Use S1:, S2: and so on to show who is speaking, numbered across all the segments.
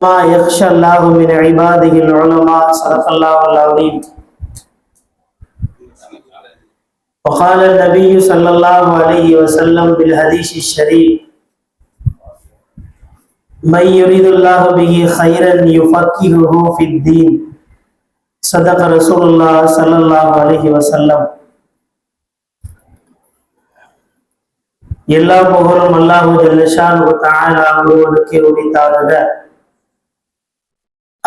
S1: ما يخشى الله من عباده العلماء صدق الله العظيم وقال النبي صلى الله عليه وسلم بالحديث الشريف من يريد الله به خيرا يفكهه في الدين صدق رسول الله صلى الله عليه وسلم எல்லா புகழும் அல்லாஹு ஜல்லஷான் தாலா ஒருவனுக்கு உரித்தாகுக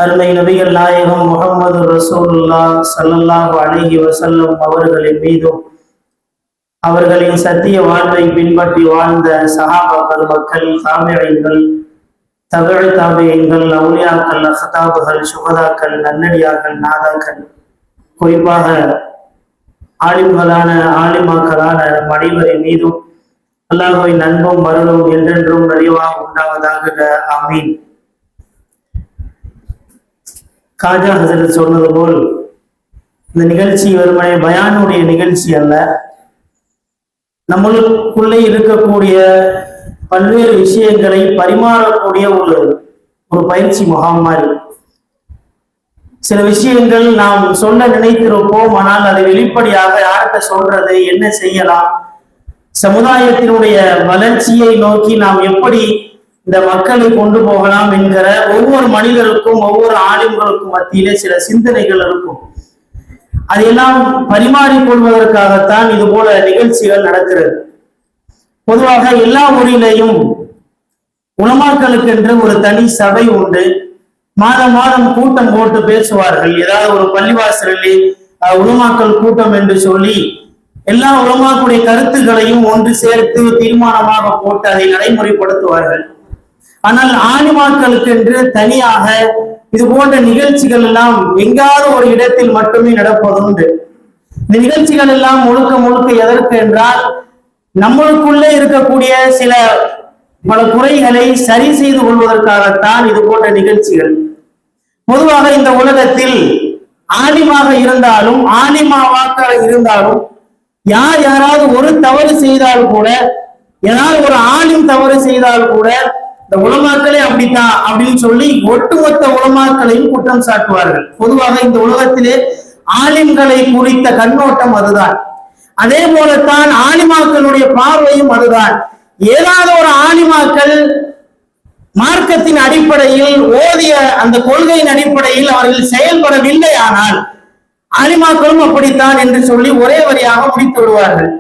S1: அருமை நபிகள் நாயகம் முகமது ரசூல்லா சல்லல்லாஹு அலஹி வசல்லம் அவர்களின் மீதும் அவர்களின் சத்திய வாழ்வை பின்பற்றி வாழ்ந்த சகாபாக்கள் மக்கள் தாமியங்கள் தகழ் தாமியங்கள் அவுளியாக்கள் அசதாபுகள் சுகதாக்கள் நன்னடியார்கள் நாதாக்கள் குறிப்பாக ஆலிம்களான ஆலிமாக்களான நம் அனைவரின் மீதும் அல்லாஹுவின் நண்பும் மருளும் என்றென்றும் நிறைவாக உண்டாவதாக. ஆமீன். காஜா ஹசரத் சொன்னது போல் இந்த நிகழ்ச்சி வெறுமனே பயானுடைய நிகழ்ச்சி அல்ல. நம்மளுக்குள்ளே இருக்கக்கூடிய பல்வேறு விஷயங்களை பரிமாறக்கூடிய ஒரு ஒரு பயிற்சி முகாம் மாதிரி சில விஷயங்கள் நாம் சொல்ல நினைத்திருப்போம் ஆனால் அதை வெளிப்படையாக யார்கிட்ட சொல்றது என்ன செய்யலாம்? சமுதாயத்தினுடைய வளர்ச்சியை நோக்கி நாம் எப்படி இந்த மக்களை கொண்டு போகலாம் என்கிற ஒவ்வொரு மனிதருக்கும் ஒவ்வொரு ஆளுங்களுக்கும் மத்தியிலே சில சிந்தனைகள் இருக்கும். அதையெல்லாம் பரிமாறிக்கொள்வதற்காகத்தான் இது போல நிகழ்ச்சிகள் நடக்கிறது. பொதுவாக எல்லா ஊரிலேயும் உணமாக்களுக்கென்று ஒரு தனி சபை உண்டு. மாதம் மாதம் கூட்டம் போட்டு பேசுவார்கள். ஏதாவது ஒரு பள்ளிவாசலிலே உணமாக்கள் கூட்டம் என்று சொல்லி எல்லா உலமாக்களுடைய கருத்துக்களையும் ஒன்று சேர்த்து தீர்மானமாக போட்டு அதை நடைமுறைப்படுத்துவார்கள். ஆனால் ஆணிமாக்களுக்கு என்று தனியாக இது போன்ற நிகழ்ச்சிகள் எல்லாம் எங்காவது ஒரு இடத்தில் மட்டுமே நடப்பதுண்டு. இந்த நிகழ்ச்சிகள் எல்லாம் முழுக்க முழுக்க எதற்கு என்றால் நம்மளுக்குள்ளே இருக்கக்கூடிய சில பல குறைகளை சரி செய்து கொள்வதற்காகத்தான் இது போன்ற நிகழ்ச்சிகள். பொதுவாக இந்த உலகத்தில் ஆணிமாக இருந்தாலும் ஆலிமாவாக்க இருந்தாலும் யார் யாராவது ஒரு தவறு செய்தால் கூட ஏதாவது ஒரு ஆணிம் தவறு செய்தால் கூட இந்த உலமாக்களே அப்படித்தான் அப்படின்னு சொல்லி ஒட்டுமொத்த உலமாக்களையும் குற்றம் சாட்டுவார்கள். பொதுவாக இந்த உலகத்திலே ஆலிம்களை குறித்த கண்ணோட்டம் அதுதான். அதே போலத்தான் ஆலிமாக்களுடைய பார்வையும் அதுதான். ஏதாவது ஒரு ஆலிமாக்கள் மார்க்கத்தின் அடிப்படையில் ஓதிய அந்த கொள்கையின் அடிப்படையில் அவர்கள் செயல்படவில்லை ஆனால் ஆலிமாக்களும் அப்படித்தான் என்று சொல்லி ஒரே வரியாக முடித்து விடுவார்கள்.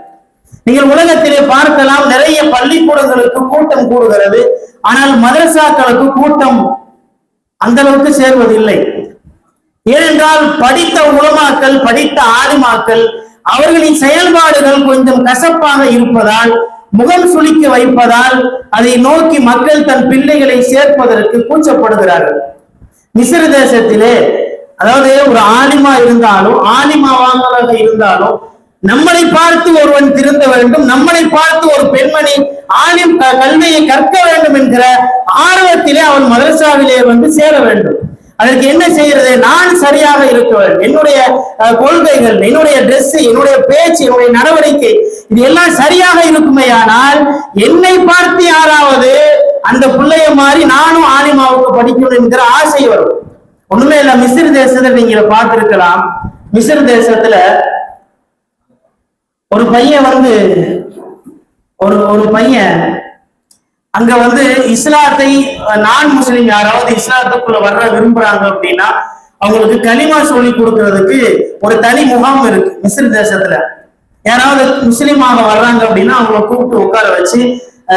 S1: நீங்கள் உலகத்திலே பார்க்கலாம் நிறைய பள்ளிக்கூடங்களுக்கு கூட்டம் கூடுகிறது. ஆனால் மதரசாக்களுக்கு கூட்டம் அந்த அளவுக்கு சேர்வதில்லை. ஏனென்றால் படித்த உலமாக்கள் படித்த ஆலிமாக்கள் அவர்களின் செயல்பாடுகள் கொஞ்சம் கசப்பாக இருப்பதால் முகம் சுளிக்க வைப்பதால் அதை நோக்கி மக்கள் தன் பிள்ளைகளை சேர்ப்பதற்கு கூச்சப்படுகிறார்கள். மிசிறு தேசத்திலே அதாவது ஒரு ஆலிமா இருந்தாலும் ஆலிமாவாங்களாக இருந்தாலும் நம்மளை பார்த்து ஒருவன் திருந்த வேண்டும். நம்மளை பார்த்து ஒரு பெண்மணி ஆலிம் கல்வியை கற்க வேண்டும் என்கிற ஆர்வத்திலே அவன் மதரசாவிலே வந்து சேர வேண்டும். அதற்கு என்ன செய்யறது நான் சரியாக இருக்க வேண்டும். என்னுடைய கொள்கைகள் என்னுடைய ட்ரெஸ் என்னுடைய பேச்சு என்னுடைய நடவடிக்கை இது எல்லாம் சரியாக இருக்குமே ஆனால் என்னை பார்த்து யாராவது அந்த பிள்ளைய மாதிரி நானும் ஆலிமாவுக்கு படிக்கணும் என்கிற ஆசை வரும். ஒண்ணுமே இல்ல மிஸ்ர் தேசத்துல நீங்க பார்த்திருக்கலாம். மிஸ்ர் தேசத்துல ஒரு பையன் வந்து ஒரு ஒரு பையன் அங்க வந்து இஸ்லாத்தை நான் முஸ்லீம் யாராவது இஸ்லாத்துக்குள்ள வர்ற விரும்புறாங்க அப்படின்னா அவங்களுக்கு களிமா சொல்லி கொடுக்கறதுக்கு ஒரு தனி முகாம் இருக்கு மிஸ்ர் தேசத்துல. யாராவது முஸ்லீமாக வர்றாங்க அப்படின்னா அவங்கள கூப்பிட்டு உட்கார வச்சு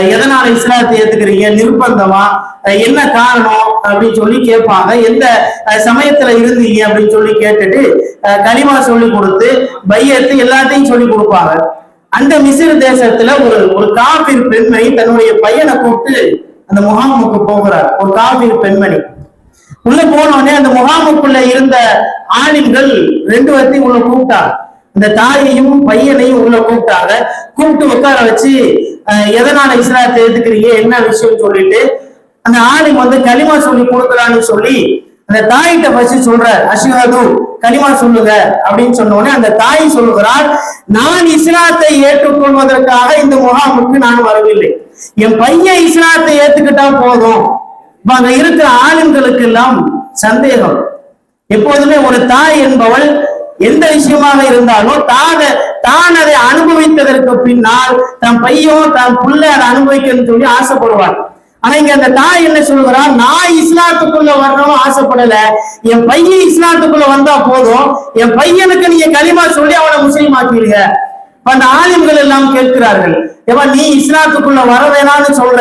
S1: எதனால இஸ்லாத்தை ஏத்துக்கிறீங்க? நிர்பந்தமா? என்ன காரணம்? அப்படின்னு சொல்லி கேட்பாங்க. எந்த சமயத்துல இருந்தீங்க? அப்படின்னு சொல்லி கேட்டுட்டு கனிமா சொல்லி கொடுத்து பையத்து எல்லாத்தையும் சொல்லி கொடுப்பாங்க. அந்த மிசிறு தேசத்துல ஒரு ஒரு காபீர் பெண்மணி தன்னுடைய பையனை கூப்பிட்டு அந்த முகாமுக்கு போகிறார். ஒரு காபீர் பெண்மணி. உள்ள போனோடனே அந்த முகாமுக்குள்ள இருந்த ஆணின்கள் ரெண்டு பேர்த்தையும் உள்ள கூப்பிட்டார் இந்த தாயையும் பையனையும் உள்ள கூப்பிட்டாங்க. கூப்பிட்டு உட்கார வச்சு எதனால இஸ்லாத்தை எடுத்துக்கிறீங்க என்ன விஷயம் சொல்லிட்டு அந்த ஆளுங்க வந்து களிமா சொல்லி கொடுக்கலான்னு சொல்லி அந்த தாயிட்ட ஃபர்ஸ்ட் சொல்ற அஷிஹது களிமா சொல்லுங்க அப்படின்னு சொன்ன உடனே அந்த தாய் சொல்லுகிறார் நான் இஸ்லாத்தை ஏற்றுக்கொள்வதற்காக இந்த முகாமுக்கு நான் வரவில்லை. என் பையன் இஸ்லாத்தை ஏத்துக்கிட்டா போதும். இப்ப அங்க இருக்கிற ஆளுங்களுக்கு எல்லாம் சந்தேகம். எப்போதுமே ஒரு தாய் என்பவள் எந்த விஷயமாக இருந்தாலும் தான் தான் அதை அனுபவித்ததற்கு பின்னால் தன் பையன் தன் புள்ள அதை அனுபவிக்கணும்னு சொல்லி ஆசைப்படுவாள் ஆனா இங்க அந்த தாய் என்ன சொல்லுகிறா? நான் இஸ்லாத்துக்குள்ள வரணும் ஆசைப்படல. என் பையன் இஸ்லாத்துக்குள்ள வந்தா போதும். என் பையனுக்கு நீங்க களிமா சொல்லி அவனை முஸ்லீம் ஆக்கிடுங்க அந்த ஆலிம்கள் எல்லாம் கேட்கிறார்கள். ஏவா நீ இஸ்லாத்துக்குள்ள வர வேணாம்னு சொல்ற.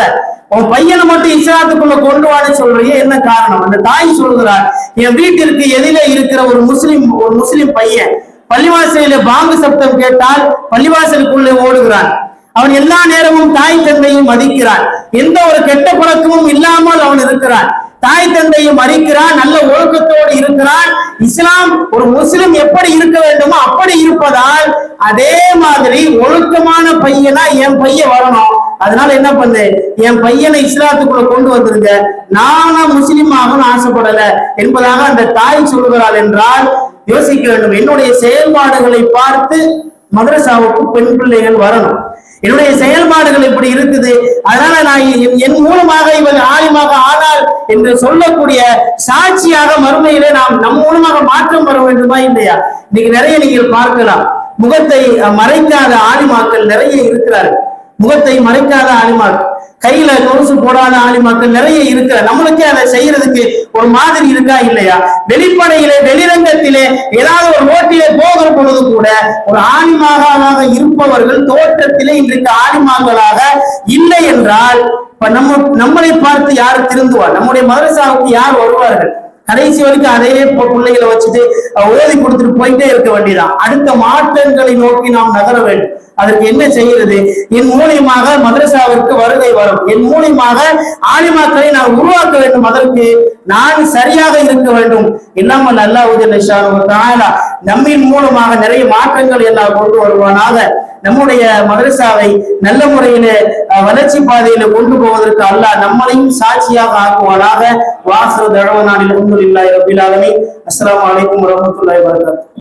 S1: உன் பையனை மட்டும் இஸ்லாத்துக்குள்ள கொண்டு வாட சொல்றீங்க என்ன காரணம்? அந்த தாய் சொல்கிறார் என் வீட்டிற்கு எதில இருக்கிற ஒரு முஸ்லிம் ஒரு முஸ்லிம் பையன் பள்ளிவாசலில பாம்பு சப்தம் கேட்டால் பள்ளிவாசலுக்குள்ளே ஓடுகிறான். அவன் எல்லா நேரமும் தாய் தந்தையும் மதிக்கிறான். எந்த ஒரு கெட்ட பழக்கமும் இல்லாமல் அவன் இருக்கிறான். தாய் தந்தையும் மதிக்கிறான் நல்ல ஒழுக்கத்தோடு இருக்கிறான். இஸ்லாம் ஒரு முஸ்லிம் எப்படி இருக்க வேண்டுமோ அப்படி இருப்பதால் அதே மாதிரி ஒழுக்கமான பையனா என் பையன் வரணும். அதனால என்ன பண்ணு? என் பையனை இஸ்லாத்துக்குள்ள கொண்டு வந்திருங்க. நானா முஸ்லீம் ஆகணும்னு ஆசைப்படல. என்பதாக அந்த தாய் சொல்லுகிறாள் என்றால் யோசிக்க வேண்டும். என்னுடைய செயல்பாடுகளை பார்த்து மதரசாவுக்கு பெண் பிள்ளைகள் வரணும். என்னுடைய செயல்பாடுகள் இப்படி இருக்குது. அதனால நான் என்- மூலமாக இவன் ஆயுமாக ஆனால் என்று சொல்லக்கூடிய சாட்சியாக மறுமையிலே நாம் நம் மூலமாக மாற்றம் வர வேண்டுமா இல்லையா? இன்னைக்கு நிறைய நீங்கள் பார்க்கலாம். முகத்தை மறைக்காத ஆலிமாக்கள் நிறைய இருக்கிறார்கள். முகத்தை மறைக்காத ஆலிமாக்கள் கையில கொலுசு போடாத ஆலிமாக்கள் நிறைய இருக்கிற நம்மளுக்கே அதை செய்யறதுக்கு ஒரு மாதிரி இருக்கா இல்லையா? வெளிப்படையிலே வெளிரங்கத்திலே ஏதாவது ஒரு ஓட்டிலே போகிற பொழுது கூட ஒரு ஆலிமாக இருப்பவர்கள் தோற்றத்திலே இன்றைக்கு ஆலிமாங்களாக இல்லை என்றால் நம்ம நம்மளை பார்த்து யார் திருந்துவார் நம்முடைய மதரசாவுக்கு யார் வருவார்கள்? கடைசி வரைக்கும் அதே பிள்ளைகளை வச்சுட்டு ஓதி கொடுத்துட்டு போயிட்டே இருக்க வேண்டியதான் அடுத்த மாற்றங்களை நோக்கி நாம் நகர வேண்டும். அதற்கு என்ன செய்கிறது? என் மூலியமாக மதரசாவிற்கு வருகை வரும். என் மூலியமாக ஆலிமாக்களை நான் உருவாக்க வேண்டும். அதற்கு நான் சரியாக இருக்க வேண்டும். எல்லாம் நல்லா உதவி நம்மின் மூலமாக நிறைய மாற்றங்கள் எல்லாம் கொண்டு வருவானாக. நம்முடைய மதரசாவை நல்ல முறையில வளர்ச்சி பாதையில கொண்டு போவதற்கு அல்லாஹ் நம்மளையும் சாட்சியாக ஆக்குவானாக. வாசல் தழவனானில் அல்ஹம்துலில்லாஹி இல்லாய் ஆலமீன். அஸ்லாம் அலைக்கும் வரஹ்மத்துல்லாஹி வரகாத்து